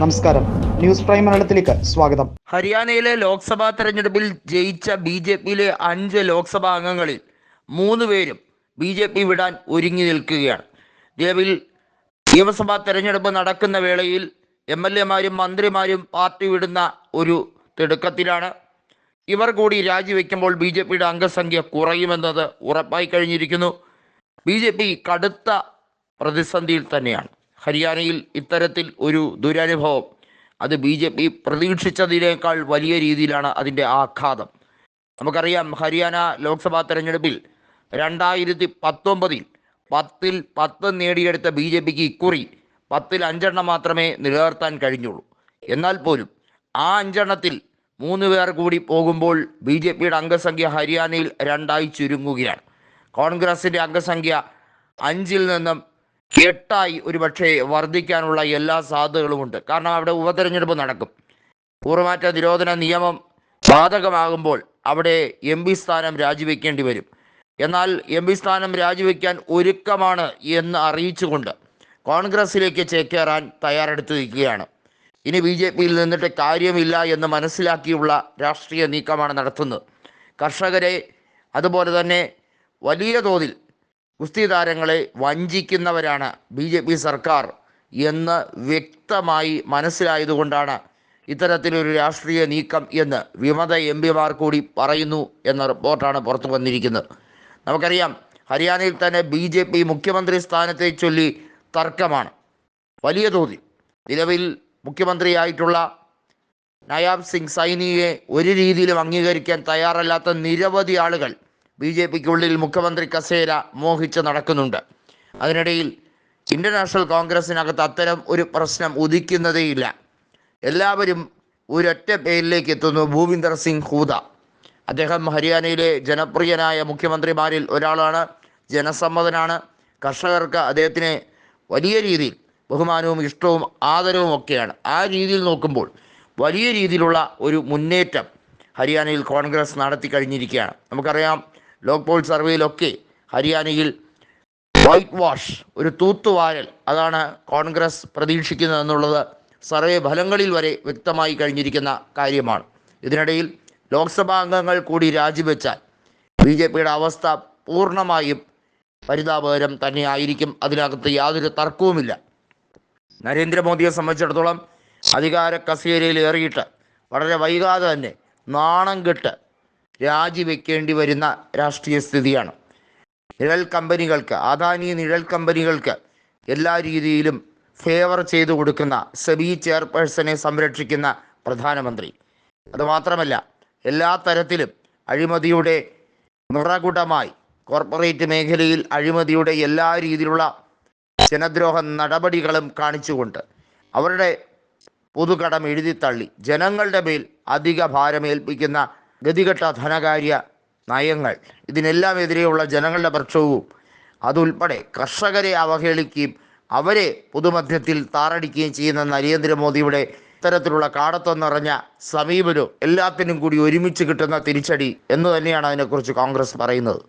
നമസ്കാരം. News prime മലയാളത്തിലേക്ക് സ്വാഗതം. ഹരിയാനയിലെ ലോക്സഭാ തെരഞ്ഞെടുപ്പിൽ ജയിച്ച ബി ജെ പിയിലെ അഞ്ച് ലോക്സഭാ അംഗങ്ങളിൽ മൂന്ന് പേരും ബി ജെ പി വിടാൻ ഒരുങ്ങി നിൽക്കുകയാണ്. നിലവിൽ നിയമസഭാ തെരഞ്ഞെടുപ്പ് നടക്കുന്ന വേളയിൽ എം എൽ എമാരും മന്ത്രിമാരും പാർട്ടി വിടുന്ന ഒരു തിടുക്കത്തിലാണ്. ഇവർ കൂടി രാജിവെക്കുമ്പോൾ ബി ജെ പിയുടെ അംഗസംഖ്യ കുറയുമെന്നത് ഉറപ്പായി കഴിഞ്ഞിരിക്കുന്നു. ബി ജെ പി കടുത്ത പ്രതിസന്ധിയിൽ തന്നെയാണ്. ഹരിയാനയിൽ ഇത്തരത്തിൽ ഒരു ദുരനുഭവം. അത് ബി ജെ പി പ്രതീക്ഷിച്ചതിനേക്കാൾ വലിയ രീതിയിലാണ് അതിന്റെ ആഘാതം. നമുക്കറിയാം ഹരിയാന ലോക്സഭാ തെരഞ്ഞെടുപ്പിൽ രണ്ടായിരത്തി പത്തൊമ്പതിൽ പത്തിൽ പത്ത് നേടിയെടുത്ത ബി ജെ പിക്ക് ഇക്കുറി പത്തിൽ അഞ്ചെണ്ണം മാത്രമേ നിലനിർത്താൻ കഴിഞ്ഞുള്ളൂ. എന്നാൽ പോലും ആ അഞ്ചെണ്ണത്തിൽ മൂന്ന് പേർ കൂടി പോകുമ്പോൾ ബി ജെ പിയുടെ അംഗസംഖ്യ ഹരിയാനയിൽ രണ്ടായി ചുരുങ്ങുകയാണ്. കോൺഗ്രസിന്റെ അംഗസംഖ്യ അഞ്ചിൽ നിന്നും എട്ടായി ഒരുപക്ഷെ വർദ്ധിക്കാനുള്ള എല്ലാ സാധ്യതകളുമുണ്ട്. കാരണം അവിടെ ഉപതെരഞ്ഞെടുപ്പ് നടക്കും. കൂറുമാറ്റ നിരോധന നിയമം ബാധകമാകുമ്പോൾ അവിടെ എം പി സ്ഥാനം രാജിവെക്കേണ്ടി വരും. എന്നാൽ എം പി സ്ഥാനം രാജിവെക്കാൻ ഒരുക്കമാണ് എന്ന് അറിയിച്ചുകൊണ്ട് കോൺഗ്രസിലേക്ക് ചേക്കേറാൻ തയ്യാറെടുത്തിരിക്കുകയാണ്. ഇനി ബി ജെ പിയിൽ നിന്നിട്ട് കാര്യമില്ല എന്ന് മനസ്സിലാക്കിയുള്ള രാഷ്ട്രീയ നീക്കമാണ് നടത്തുന്നത്. കർഷകരെ അതുപോലെ തന്നെ വലിയ തോതിൽ ഗുസ്തി താരങ്ങളെ വഞ്ചിക്കുന്നവരാണ് ബി ജെ പി സർക്കാർ എന്ന് വ്യക്തമായി മനസ്സിലായതുകൊണ്ടാണ് ഇത്തരത്തിലൊരു രാഷ്ട്രീയ നീക്കം എന്ന് വിമത എം പിമാർ കൂടി പറയുന്നു എന്ന റിപ്പോർട്ടാണ് പുറത്തു വന്നിരിക്കുന്നത്. നമുക്കറിയാം ഹരിയാനയിൽ തന്നെ ബി ജെ പി മുഖ്യമന്ത്രി സ്ഥാനത്തെ ചൊല്ലി തർക്കമാണ്. വലിയ തോതിൽ. നിലവിൽ മുഖ്യമന്ത്രിയായിട്ടുള്ള നയാബ് സിംഗ് സൈനിയെ ഒരു രീതിയിലും അംഗീകരിക്കാൻ തയ്യാറല്ലാത്ത നിരവധി ആളുകൾ ബി ജെ പിക്കുള്ളിൽ മുഖ്യമന്ത്രി കസേര മോഹിച്ച് നടക്കുന്നുണ്ട്. അതിനിടയിൽ ഇന്ത്യൻ നാഷണൽ കോൺഗ്രസിനകത്ത് അത്തരം ഒരു പ്രശ്നം ഉദിക്കുന്നതേയില്ല. എല്ലാവരും ഒരൊറ്റ പേരിലേക്ക് എത്തുന്നു ഭൂപിന്ദർ സിംഗ് ഹൂദ. അദ്ദേഹം ഹരിയാനയിലെ ജനപ്രിയനായ മുഖ്യമന്ത്രിമാരിൽ ഒരാളാണ് ജനസമ്മതനാണ്. കർഷകർക്ക് അദ്ദേഹത്തിന് വലിയ രീതിയിൽ ബഹുമാനവും ഇഷ്ടവും ആദരവും ഒക്കെയാണ്. ആ രീതിയിൽ നോക്കുമ്പോൾ വലിയ രീതിയിലുള്ള ഒരു മുന്നേറ്റം ഹരിയാനയിൽ കോൺഗ്രസ് നടത്തി കഴിഞ്ഞിരിക്കുകയാണ്. നമുക്കറിയാം ലോക്പോൾ സർവേയിലൊക്കെ ഹരിയാനയിൽ വൈറ്റ് വാഷ് ഒരു തൂത്തുവാരൽ അതാണ് കോൺഗ്രസ് പ്രതീക്ഷിക്കുന്നത് എന്നുള്ളത് സർവേ ഫലങ്ങളിൽ വരെ വ്യക്തമായി കഴിഞ്ഞിരിക്കുന്ന കാര്യമാണ്. ഇതിനിടയിൽ ലോക്സഭാ അംഗങ്ങൾ കൂടി രാജിവെച്ചാൽ ബി ജെ പിയുടെ അവസ്ഥ പൂർണമായും പരിതാപകരം തന്നെയായിരിക്കും. അതിനകത്ത് യാതൊരു തർക്കവുമില്ല. നരേന്ദ്രമോദിയെ സംബന്ധിച്ചിടത്തോളം അധികാര കസേരയിൽ ഏറിയിട്ട് വളരെ വൈകാതെ തന്നെ നാണം കെട്ട് രാജിവെക്കേണ്ടി വരുന്ന രാഷ്ട്രീയ സ്ഥിതിയാണ്. നിഴൽ കമ്പനികൾക്ക് അദാനി നിഴൽ കമ്പനികൾക്ക് എല്ലാ രീതിയിലും ഫേവർ ചെയ്തു കൊടുക്കുന്ന സെബി ചെയർപേഴ്സണെ സംരക്ഷിക്കുന്ന പ്രധാനമന്ത്രി. അതുമാത്രമല്ല എല്ലാ തരത്തിലും അഴിമതിയുടെ നിറകുടമായി കോർപ്പറേറ്റ് മേഖലയിൽ അഴിമതിയുടെ എല്ലാ രീതിയിലുള്ള ജനദ്രോഹ നടപടികളും കാണിച്ചുകൊണ്ട് അവരുടെ പൊതുകടം എഴുതിത്തള്ളി. ജനങ്ങളുടെ മേൽ അധിക ഭാരമേൽപ്പിക്കുന്ന ഗതികെട്ട ധനകാര്യ നയങ്ങൾ ഇതിനെല്ലാം എതിരെയുള്ള ജനങ്ങളുടെ പക്ഷവും അതുൾപ്പെടെ കർഷകരെ അവഹേളിക്കുകയും അവരെ പൊതുമധ്യത്തിൽ താറടിക്കുകയും ചെയ്യുന്ന നരേന്ദ്രമോദിയുടെ ഇത്തരത്തിലുള്ള കാടത്വം നിറഞ്ഞ സമീപനവും എല്ലാത്തിനും കൂടി ഒരുമിച്ച് കിട്ടുന്ന തിരിച്ചടി എന്ന് തന്നെയാണ് അതിനെക്കുറിച്ച് കോൺഗ്രസ് പറയുന്നത്.